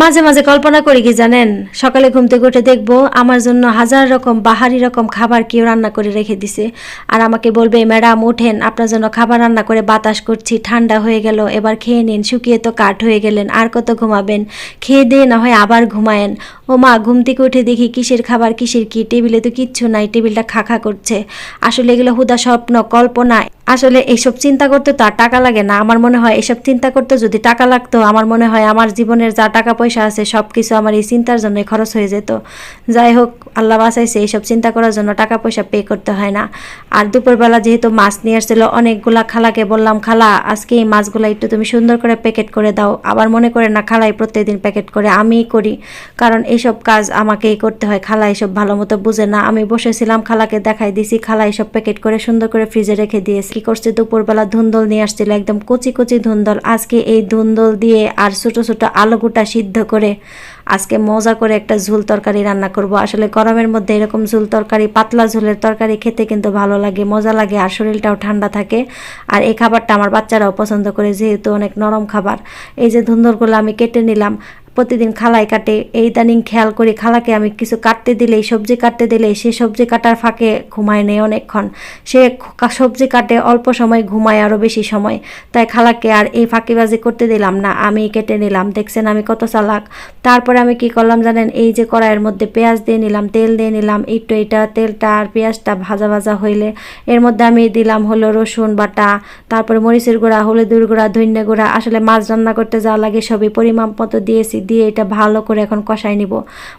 মাঝে মাঝে কল্পনা করি কি জানেন? সকালে ঘুম থেকে উঠে দেখব আমার জন্য হাজার রকম বাহারি রকম খাবার কেউ রান্না করে রেখে দিছে। আর আমাকে বলবে, ম্যাডাম, ওঠেন, আপনার জন্য খাবার রান্না করে বাতাস করছি, ঠান্ডা হয়ে গেল, এবার খেয়ে নিন, শুকিয়ে তো কাঠ হয়ে গেলেন, আর কত ঘুমাবেন? খেয়ে দিয়ে না হয় আবার ঘুমায়েন। ও মা, ঘুম থেকে উঠে দেখি কিসের খাবার, কিসের কি? টেবিলে তো কিচ্ছু নাই, টেবিলটা খাখা করছে। আসলে এগুলো হুদা স্বপ্ন, কল্পনা আসলে এইসব চিন্তা করতে তো আর টাকা লাগে না। আমার মনে হয় এসব চিন্তা করতে যদি টাকা লাগতো, আমার মনে হয় আমার জীবনের যা টাকা পয়সা আছে সব কিছু আমার এই চিন্তার জন্য খরচ হয়ে যেত। যাই হোক, আল্লাহ বাসাইছে এইসব চিন্তা করার জন্য টাকা পয়সা পে করতে হয় না। আর দুপুরবেলা যেহেতু মাছ নিয়ে আসছিল, অনেকগুলা খালাকে বললাম, খালা, আজকে এই মাছগুলো একটু তুমি সুন্দর করে প্যাকেট করে দাও। আবার মনে করে, না খালাই প্রত্যেকদিন প্যাকেট করে আমিই করি। কারণ এইসব কাজ আমাকেই করতে হয়। খালা এসব ভালো মতো বুঝে না। আমি বসেছিলাম, খালাকে দেখাই দিছি, খালা, এসব প্যাকেট করে সুন্দর করে ফ্রিজে রেখে দিয়েছি। কি করছে? দুপুরবেলা ধুন্দল নিয়ে আসছিল, একদম কচি কচি ধুন্দল। আজকে এই ধুন্দল দিয়ে আর ছোট ছোট আলু গোটা সিদ্ধ করে আজকে মজা করে একটা ঝুল তরকারি রান্না করব। আসলে গরমের মধ্যে এরকম ঝুল তরকারি, পাতলা ঝোলের তরকারি খেতে কিন্তু ভালো লাগে, মজা লাগে আর শরীরটাও ঠান্ডা থাকে। আর এই খাবারটা আমার বাচ্চারাও পছন্দ করে, যেহেতু অনেক নরম খাবার। এই যে ধুন্দরগুলো আমি কেটে নিলাম প্রতিদিন খালাই কাটে। এই দানিং খেয়াল করি খালাকে আমি কিছু কাটতে দিলেই, সবজি কাটতে দিলেই সে সবজি কাটার ফাঁকে ঘুমায় নেই অনেকক্ষণ। সে সবজি কাটে, অল্প সময় ঘুমায় আরও বেশি সময়। তাই খালাকে আর এই ফাঁকিবাজি করতে দিলাম না, আমি কেটে নিলাম। দেখছেন আমি কত চালাক। তারপরে আমি কি করলাম জানেন? এই যে কড়াইয়ের মধ্যে পেঁয়াজ দিয়ে নিলাম, তেল দিয়ে নিলাম, একটু এটা, তেলটা আর পেঁয়াজটা ভাজা ভাজা হইলে। এর মধ্যে আমি দিলাম হলো রসুন বাটা, তারপরে মরিচের গুঁড়া, হলুদের গুঁড়া ধনিয়া গুঁড়া। আসলে মাছ রান্না করতে যাওয়া লাগে, সবই পরিমাপ মতো দিয়েছি। দিয়ে এটা ভালো করে এখন কষাই নিব।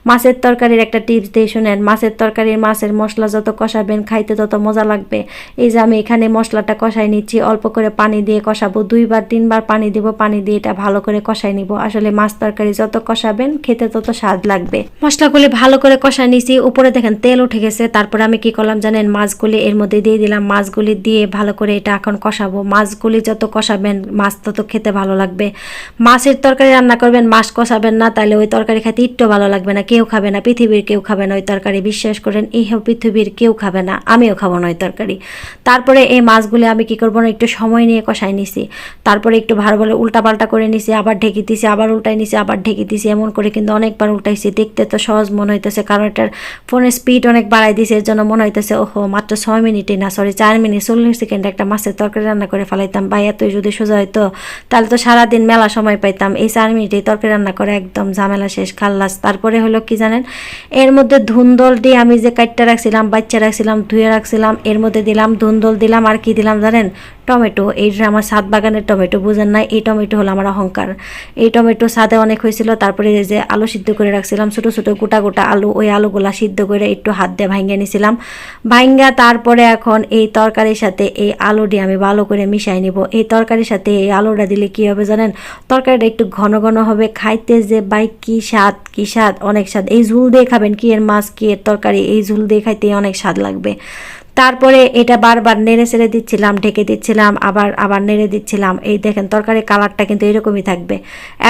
মাছের তরকারির একটা টিপস দিয়ে শুনেন, মাছের তরকারির মাছের মশলা যত কষাবেন, খাইতে তত মজা লাগবে। এই যে আমি এখানে মশলাটা কষাই নিচ্ছি, অল্প করে পানি দিয়ে কষাবো, দুইবার, তিনবার পানি দিব, পানি দিয়ে এটা ভালো করে কষাই নিব। আসলে মাছ তরকারি যত কষাবেন, খেতে তত স্বাদ লাগবে। মশলাগুলি ভালো করে কষাই নিছি, উপরে দেখেন তেল উঠে গেছে, তারপরে আমি কি করলাম জানেন, মাছগুলি এর মধ্যে দিয়ে দিলাম, মাছগুলি দিয়ে ভালো করে এটা এখন কষাবো। মাছগুলি যত কষাবেন, মাছ তত খেতে ভালো লাগবে। মাছের তরকারি রান্না করবেন, মাছ কষাবেন না, তাহলে ওই তরকারি খেতে একটু ভালো লাগবে না। কেউ খাবে না, পৃথিবীর কেউ খাবে না, ওই তরকারি। বিশ্বাস করেন, এই পৃথিবীর কেউ খাবে না, আমিও খাব না ওই তরকারি। তারপরে এই মাছগুলি আমি কি করব না, একটু সময় নিয়ে কষাই নিছি। তারপরে একটু ভালো ভালো উল্টা পাল্টা করে নিছি, আবার ঢেকে দিছি, আবার উল্টাই নিছি, আবার ঢেকে দিছি, এমন করে কিন্তু অনেকবার উল্টাইছি। দেখতে তো সহজ মনে হইতেছে, কারণ এটার ফোনের স্পিড অনেক বাড়াই দিছে, এর জন্য মনে হইতেছে, ওহো, মাত্র ছয় মিনিটে না সরি চার মিনিট, চল্লিশ সেকেন্ড একটা মাছের তরকারি রান্না করে ফেলাইতাম। বা এতই যদি সোজা হইতো, তাহলে তো সারাদিন মেলা সময় পাইতাম। এই চার মিনিটে তরকারি রান্না করে একদম ঝামেলা শেষ, খাল্লাস। তারপরে হলো কি জানেন? এর মধ্যে ধুন্দল দিয়ে আমি যে কাটটা রাখছিলাম, বাচ্চা রাখছিলাম, ধুয়ে রাখছিলাম, এর মধ্যে দিলাম, ধুন্দল দিলাম, আর কি দিলাম জানেন? টমেটো এইটা আমার সাত বাগানের টমেটো, বুঝেন না এই টমেটো হলো আমার অহংকার। এই টমেটো সাদে অনেক হয়েছিল, তারপরে এই যে আলু সিদ্ধ করে রাখছিলাম, ছোটো ছোটো গোটা গোটা আলু, ওই আলুগুলা সিদ্ধ করে একটু হাত দিয়ে ভাঙ্গে নিছিলাম। ভাঙ্গা তারপরে এখন এই তরকারির সাথে এই আলুটি আমি ভালো করে মিশাই নিব। এই তরকারির সাথে এই আলুটা দিলে কি হবে জানেন? তরকারিটা একটু ঘন ঘন হবে, খাইতে যে বাই কি স্বাদ কি স্বাদ, অনেক স্বাদ। এই ঝুল দিয়ে খাবেন কি, এর মাছ কি, এর তরকারি, এই ঝুল দিয়ে খাইতে অনেক স্বাদ লাগবে। তারপরে এটা বারবার নেড়ে ছেড়ে দিচ্ছিলাম, ঢেকে দিচ্ছিলাম, আবার আবার নেড়ে দিচ্ছিলাম। এই দেখেন তরকারির কালারটা কিন্তু এরকমই থাকবে।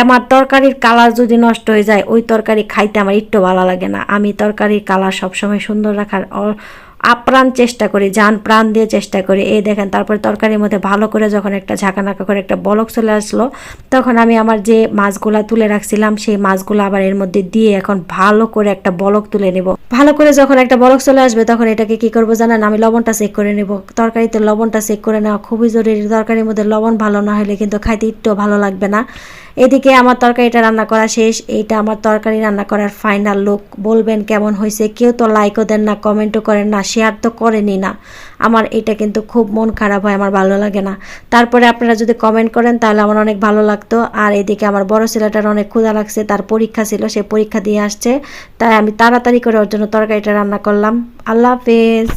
আমার তরকারির কালার যদি নষ্ট হয়ে যায়, ওই তরকারি খাইতে আমার একটু ভালো লাগে না। আমি তরকারির কালার সবসময় সুন্দর রাখার আপ্রাণ চেষ্টা করি যান প্রাণ দিয়ে চেষ্টা করি। এই দেখেন, তারপরে তরকারির মধ্যে ভালো করে যখন একটা ঝাঁকানাকা করে একটা বলক চলে আসলো, তখন আমি আমার যে মাছগুলা তুলে রাখছিলাম, সেই মাছগুলো আবার এর মধ্যে দিয়ে এখন ভালো করে একটা বলক তুলে নেব। ভালো করে যখন একটা বলক চলে আসবে, তখন এটাকে কি করব জানেন? আমি লবণটা চেক করে নেব। তরকারিতে লবণটা চেক করে নেওয়া খুবই জরুরি। তরকারির মধ্যে লবণ ভালো না হলে কিন্তু খাইতে একটু ভালো লাগবে না। এদিকে আমার তরকারিটা রান্না করা শেষ। এইটা আমার তরকারি রান্না করার ফাইনাল লুক বলবেন কেমন হয়েছে? কেউ তো লাইকও দেন না কমেন্টও করেন না। শেয়ার তো করেনি না। আমার এটা কিন্তু খুব মন খারাপ হয়, আমার ভালো লাগে না। তারপরে আপনারা যদি কমেন্ট করেন, তাহলে আমার অনেক ভালো লাগতো। আর এদিকে আমার বড় ছেলেটার অনেক ক্ষুধা লাগছে, তার পরীক্ষা ছিল, সে পরীক্ষা দিয়ে আসছে। তাই আমি তাড়াতাড়ি করে ওর জন্য তরকারিটা রান্না করলাম। আল্লাহ হাফেজ।